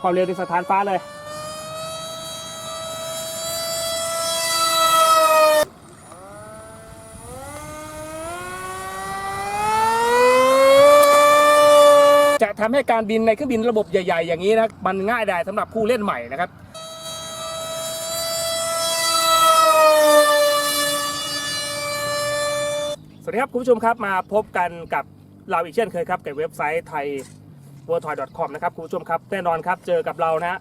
ความเร็วในสถานฟ้าเลยจะทำให้การบินในเครื่องบินระบบใหญ่ๆ อย่างนี้นะมันง่ายได้สำหรับผู้เล่นใหม่นะครับ สวัสดีครับ คุณผู้ชมครับมาพบกันกับเราอีกเช่นเคยครับกับเว็บไซต์ไทย w o r l d t o y c o m นะครับคุณผู้ชมครับแน่นอนครับเจอกับเรานะ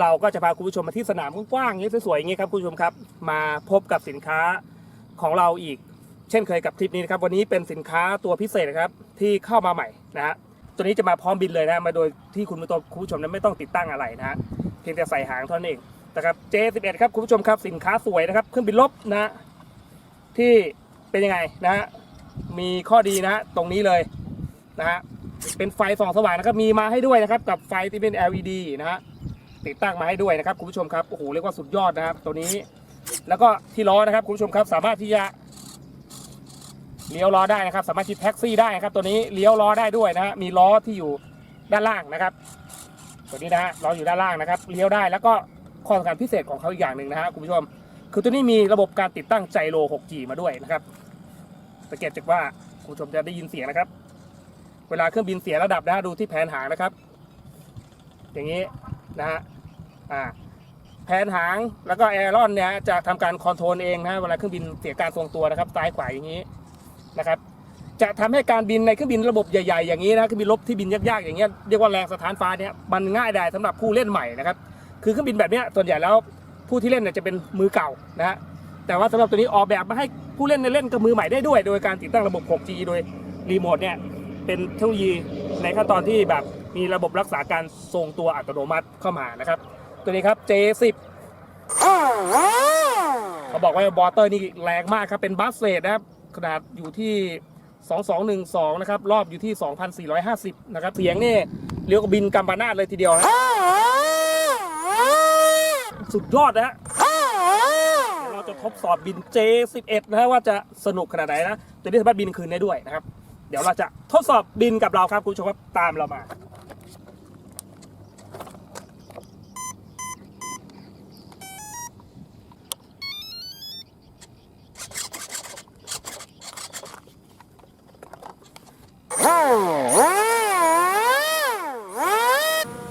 เราก็จะพาคุณผู้ชมมาที่สนามกว้างๆอย่างนี้สวยๆอย่างนี้ครับคุณผู้ชมครับ มาพบกับสินค้าของเราอีก เช่นเคยกับทริปนี้นะครับวันนี้เป็นสินค้าตัวพิเศษนะครับที่เข้ามาใหม่นะฮะตัวนี้จะมาพร้อมบินเลยนะมาโดยที่คุณผู้ชมคุณผู้ชมนั้นไม่ต้องติดตั้งอะไรนะฮะเพียงแต่ใส่หางเท่านั้นเองนะครับ J11 ครับคุณผู้ชมครับสินค้าสวยนะครับเครื่องบินลบนะฮะที่เป็นยังไงนะฮะมีข้อดีนะฮะตรงนี้เลยนะฮะ เป็นไฟส่องสว่างนะครับมีมาให้ด้วยนะครับกับไฟที่เป็น LED นะฮะติดตั้งมาให้ด้วยนะครับคุณผู้ชมครับโอ้โหเรียกว่าสุดยอดนะครับตัวนี้ แล้วก็ที่ล้อนะครับคุณผู้ชมครับสามารถที่จะเลี้ยวล้อได้นะครับ สามารถชิดแท็กซี่ได้นะครับ ตัวนี้เลี้ยวล้อได้ด้วยนะฮะมีล้อที่อยู่ด้านล่างนะครับ ตัวนี้นะฮะล้ออยู่ด้านล่างนะครับเลี้ยวได้แล้วก็ข้อสำคัญพิเศษของเขาอีกอย่างหนึ่งนะฮะคุณผู้ชม คือตัวนี้มีระบบการติดตั้งไจโร 6G มาด้วยนะครับสังเกตจากว่าคุณผู้ชมจะได้ยินเสียงนะครับ เวลาเครื่องบินเสียระดับนะฮะดูที่แผนหางนะครับ อย่างนี้นะฮะอ่าแผนหางแล้วก็แอรอนเนี่ยจะทำการคอนโทรลเองนะเวลาเครื่องบินเสียการทรงตัวนะครับซ้ายขวาอย่างนี้นะครับ จะทำให้การบินในเครื่องบินระบบใหญ่ๆอย่างนี้นะเครื่องบินลบที่บินยากๆอย่างเงี้ยเรียกว่าแรงสถานฟ้าเนี่ยมันง่ายได้สำหรับผู้เล่นใหม่นะครับ คือเครื่องบินแบบเนี้ยส่วนใหญ่แล้วผู้ที่เล่นเนี่ยจะเป็นมือเก่านะฮะแต่ว่าสำหรับตัวนี้ออกแบบมาให้ผู้เล่นในเล่นกับมือใหม่ได้ด้วย โดยการติดตั้งระบบ 6G โดยรีโมทเนี่ย เป็นเทคโนโลยีในขั้นตอนที่แบบมีระบบรักษาการทรงตัวอัตโนมัติเข้ามานะครับ ตัวนี้ครับ J10 เขาบอกว่าบอเตอร์นี่แรงมากครับ เป็นบัสเซตนะครับ ขนาดอยู่ที่ 2212 นะครับ รอบอยู่ที่ 2450 นะครับ เสียงนี่เรียกว่าบินกัมปนาตเลยทีเดียวนะสุดยอดนะฮะเราจะทดสอบบิน J11 นะฮะว่าจะสนุกขนาดไหนนะ ตัวนี้สามารถบินคืนได้ด้วยนะครับ เดี๋ยวเราจะทดสอบบินกับเราครับคุณผู้ชมครับตามเรามา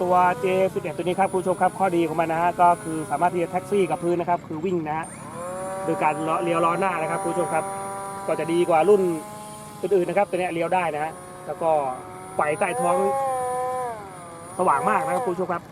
ตัว J11 ตัวนี้ครับคุณผู้ชมครับข้อดีของมันนะฮะก็คือสามารถที่จะแท็กซี่กับพื้นนะครับ คือวิ่งนะฮะโดยการเลี้ยวล้อหน้านะครับคุณผู้ชมครับ ก็จะดีกว่ารุ่น อื่นๆนะครับตัวเนี้ยเลี้ยวได้นะฮะแล้วก็ไฟใต้ท้องสว่างมากนะครับคุณผู้ชมครับ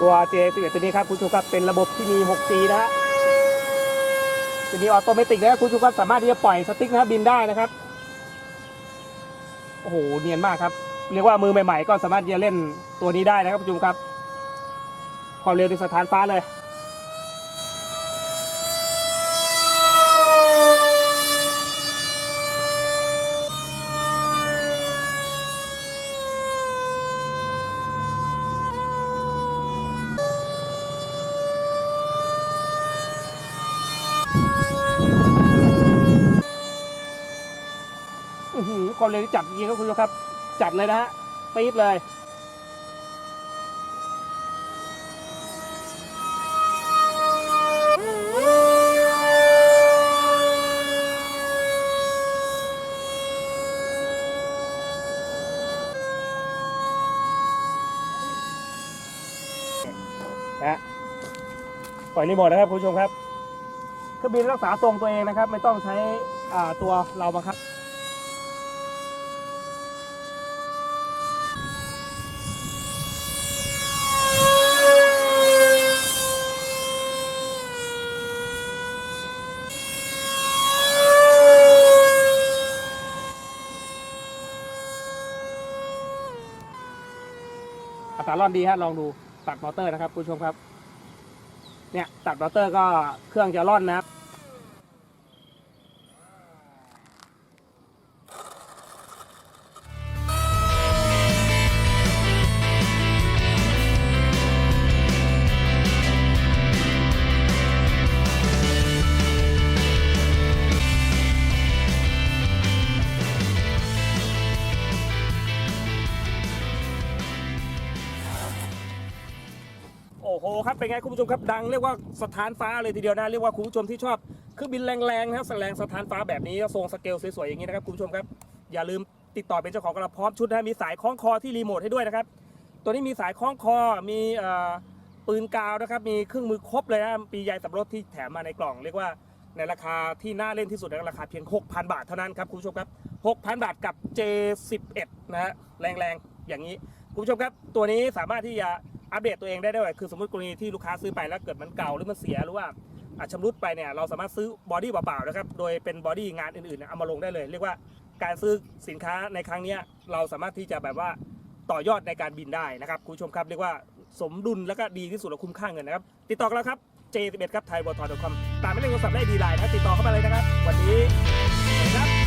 ตัว J11 ตัวนี้ครับคุณผู้ชมครับเป็นระบบที่มี 6G นะฮะ จะมีออโตเมติกนะครับคุณผู้ชมครับสามารถที่จะปล่อยสติ๊กนะครับบินได้นะครับโอ้โหเนียนมากครับเรียกว่ามือใหม่ ๆ ก็สามารถที่จะเล่นตัวนี้ได้นะครับคุณผู้ชมครับความเร็วในสถานฟ้าเลย ความเร็วที่จัดจริงครับคุณผู้ชมครับ จัดเลยนะฮะปี๊ดเลยนะฮะปล่อยรีโมทนะครับคุณผู้ชมครับเครื่องบินรักษาทรงตัวเองนะครับ ไม่ต้องใช้ตัวเราบังคับาร่อนดีฮะลองดูตัดมอเตอร์นะครับคุณผู้ชมครับ เนี่ยตัดมอเตอร์ก็เครื่องจะร่อนนะครับ โอ้โหครับเป็นไงคุณผู้ชมครับดังเรียกว่าสถานฟ้าเลยทีเดียวนะเรียกว่าคุณผู้ชมที่ชอบเครื่องบินแรงๆนะครับแรงสถานฟ้าแบบนี้ทรงสเกลสวยๆอย่างนี้นะครับคุณผู้ชมครับอย่าลืมติดต่อเป็นเจ้าของกระพร้อมชุดนะมีสายคล้องคอที่รีโมทให้ด้วยนะครับตัวนี้มีสายคล้องคอมีปืนกาวนะครับมีเครื่องมือครบเลยนะมีใยสับรดที่แถมมาในกล่อง เรียกว่าในราคาที่น่าเล่นที่สุดในราคาเพียง 6,000 บาทเท่านั้นครับคุณผู้ชมครับ 6,000 บาทกับ J11 นะฮะแรงๆอย่างนี้คุณผู้ชมครับตัวนี้สามารถที่จะ อัปเดตตัวเองได้ด้วยคือสมมติกรณีที่ลูกค้าซื้อไปแล้วเกิดมันเก่าหรือมันเสียหรือว่าอาชำรุดไปเนี่ยเราสามารถซื้อบอดี้เปล่าๆนะครับโดยเป็นบอดี้งานอื่นๆเนี่ยเอามาลงได้เลย เรียกว่าการซื้อสินค้าในครั้งนี้เราสามารถที่จะแบบว่าต่อยอดในการบินได้นะครับคุณผู้ชมครับเรียกว่าสมดุลแล้วก็ดีที่สุดและคุ้มค่าเงินนะครับ ติดต่อกันแล้วครับ J11 ครับไทยบอทอ .com ตามไม่เล่นโทรศัพท์ได้ดีไลน์นะติดต่อเข้ามาเลยนะครับ วันนี้